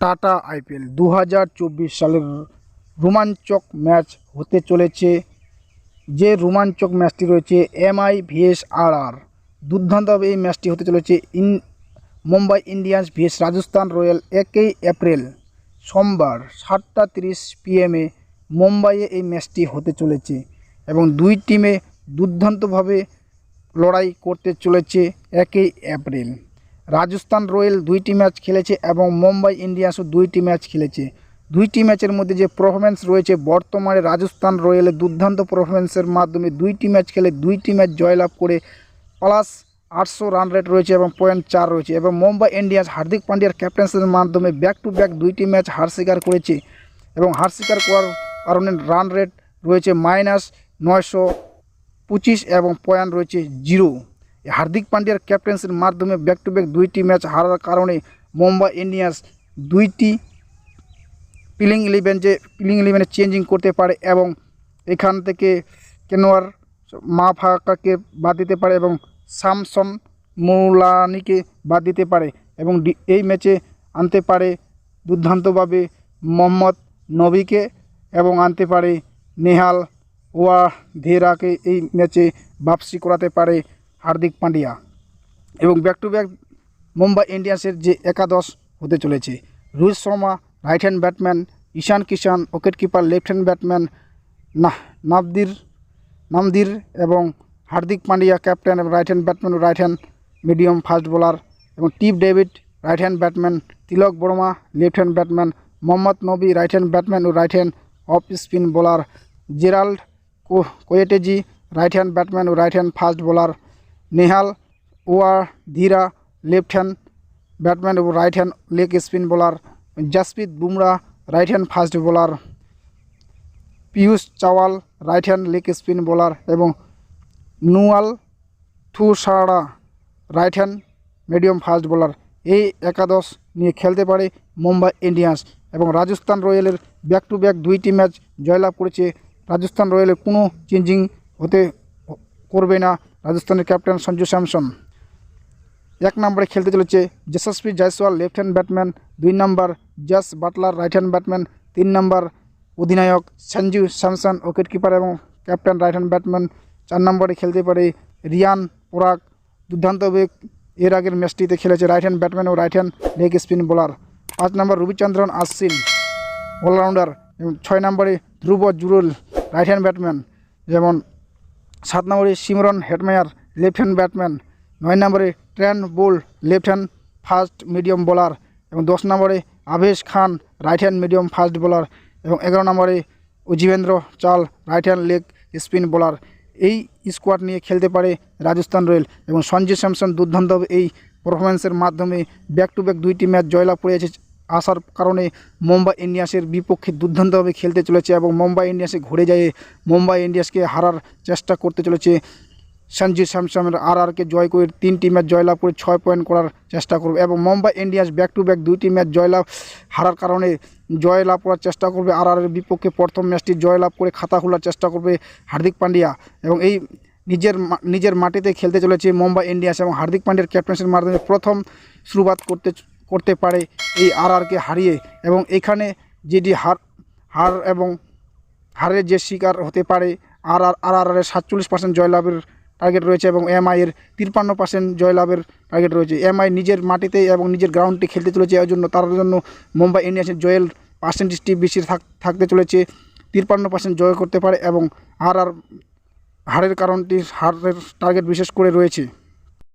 Tata IPL. দু হাজার চব্বিশ সালের রোমাঞ্চক ম্যাচ হতে চলেছে। যে রোমাঞ্চক ম্যাচটি রয়েছে এমআই ভিএস আর আর। দুর্দান্তভাবে এই ম্যাচটি হতে চলেছে in Mumbai Indians VS Rajasthan royal একই এপ্রিল। সোমবার সাতটা তিরিশ পিএমে মুম্বাইয়ে এই ম্যাচটি হতে চলেছে এবং দুই টিমে দুর্দান্তভাবে লড়াই করতে চলেছে একই এপ্রিল। রাজস্থান রয়্যাল দুইটি ম্যাচ খেলেছে এবং মুম্বাই ইন্ডিয়ান্সও দুইটি ম্যাচ খেলেছে। দুইটি ম্যাচের মধ্যে যে পারফরমেন্স রয়েছে, বর্তমানে রাজস্থান রয়্যালের দুর্দান্ত পারফরমেন্সের মাধ্যমে দুইটি ম্যাচ খেলে দুইটি ম্যাচ জয়লাভ করে প্লাস আটশো রান রেট রয়েছে এবং পয়েন্ট চার রয়েছে এবং মুম্বাই ইন্ডিয়ান্স হার্দিক পান্ডিয়ার ক্যাপ্টেন্সির মাধ্যমে ব্যাক টু ব্যাক দুইটি ম্যাচ হার স্বীকার করেছে এবং হার স্বীকার করার কারণে রান রেট রয়েছে মাইনাস নয়শো পঁচিশ এবং পয়েন্ট রয়েছে জিরো হার্দিক পান্ডিয়ার ক্যাপ্টেন্সির মাধ্যমে ব্যাক টু ব্যাক দুইটি ম্যাচ হারার কারণে মুম্বাই ইন্ডিয়ান্স দুইটি প্লেইং ইলেভেন যে প্লেইং ইলেভেনে চেঞ্জিং করতে পারে এবং এখান থেকে কেনোয়ার মা ফাঁকাকে বাদ দিতে পারে এবং স্যামসন মৌলানিকে বাদ দিতে পারে এবং এই ম্যাচে আনতে পারে দুর্দান্তভাবে মোহাম্মদ নবীকে এবং আনতে পারে নেহাল ওয়া ধেরাকে এই ম্যাচে বাপসি করাতে পারে হার্দিক পান্ডিয়া এবং ব্যাক টু ব্যাক মুম্বাই ইন্ডিয়ান্সের যে একাদশ হতে চলেছে। Rohit Sharma right hand batman Ishan Kishan wicket keeper left hand batman নাহ নাবদির নামদির এবং হার্দিক পান্ডিয়া ক্যাপ্টেন এবং right hand batman right hand medium fast bowler এবং Tim David right hand batman Tilak Varma left hand batman Mohammad Nabi right hand batman ও right hand off spin bowler Gerald Coetzee right hand batman ও right hand fast bowler Nehal Wadhera left hand batman এবং right hand leg spin bowler Jasprit Bumrah right hand fast bowler Piyush Chawla right hand leg spin bowler এবং Nuwan Thushara right hand medium fast bowler এই একাদশ নিয়ে খেলতে পারে Mumbai Indians এবং রাজস্থান রয়্যালের back to back দুইটি ম্যাচ জয়লাভ করেছে। রাজস্থান রয়্যালের কোনো চেঞ্জিং হতে করবে না রাজস্থানের ক্যাপ্টেন সঞ্জু স্যামসন। এক নম্বরে খেলতে চলেছে Yashasvi Jaiswal left hand batman দুই number Jos Buttler right hand batman তিন নম্বর অধিনায়ক সঞ্জু স্যামসন উইকেট কিপার এবং ক্যাপ্টেন রাইট হ্যান্ড ব্যাটম্যান চার নম্বরে খেলতে পারে রিয়ান পোরাক। দুর্দান্তভাবে এর আগের ম্যাচটিতে খেলেছে রাইট হ্যান্ড ব্যাটম্যান ও right hand leg spin bowler পাঁচ number Ravichandran Ashwin all rounder এবং ছয় নম্বরে Dhruv Jurel right hand batman যেমন সাত নম্বরে Shimron Hetmyer left hand batman নয় নম্বরে Trent Boult left hand fast medium bowler এবং দশ নম্বরে Avesh Khan right hand medium fast bowler এবং এগারো নম্বরে Yuzvendra Chahal right hand leg spin bowler. এই স্কোয়াড নিয়ে খেলতে পারে রাজস্থান রয়্যাল এবং সঞ্জু স্যামসন দুর্দান্ত এই পারফরমেন্সের মাধ্যমে ব্যাক টু ব্যাক দুইটি ম্যাচ জয়লাভ করেছে আসার কারণে মুম্বাই ইন্ডিয়ান্সের বিপক্ষে দুর্দান্তভাবে খেলতে চলেছে এবং মুম্বাই ইন্ডিয়ান্সে ঘুরে যায় মুম্বাই ইন্ডিয়ান্সকে হারার চেষ্টা করতে চলেছে। সঞ্জু স্যামসনের আর আরকে জয় করে তিনটি ম্যাচ জয়লাভ করে ছয় পয়েন্ট করার চেষ্টা করবে এবং Mumbai Indians back to back দুইটি ম্যাচ জয়লাভ হারার কারণে জয়লাভ করার চেষ্টা করবে। আর আরের বিপক্ষে প্রথম ম্যাচটি জয়লাভ করে খাতা খোলার চেষ্টা করবে হার্দিক পান্ডিয়া এবং এই নিজের নিজের মাটিতে খেলতে চলেছে মুম্বাই ইন্ডিয়ান্স এবং হার্দিক পান্ডিয়ার ক্যাপ্টেন্সির মাধ্যমে প্রথম শুরুবাত করতে করতে পারে এই আর আরকে হারিয়ে এবং এখানে যেটি হার হার এবং হারের যে শিকার হতে পারে আর আর আর আর এর সাতচল্লিশ পার্সেন্ট জয়লাভের টার্গেট রয়েছে এবং এমআই এর তিপ্পান্ন পার্সেন্ট জয়লাভের টার্গেট রয়েছে। এমআই নিজের মাটিতে এবং নিজের গ্রাউন্ডে খেলতে চলেছে এই জন্য তার জন্য মুম্বাই ইন্ডিয়ান্সের জয়ের পার্সেন্টেজটি বেশি থাক- থাকতে চলেছে। তিপ্পান্ন পার্সেন্ট জয় করতে পারে এবং আর আর হারের কারণটি, হারের টার্গেট বিশেষ করে রয়েছে।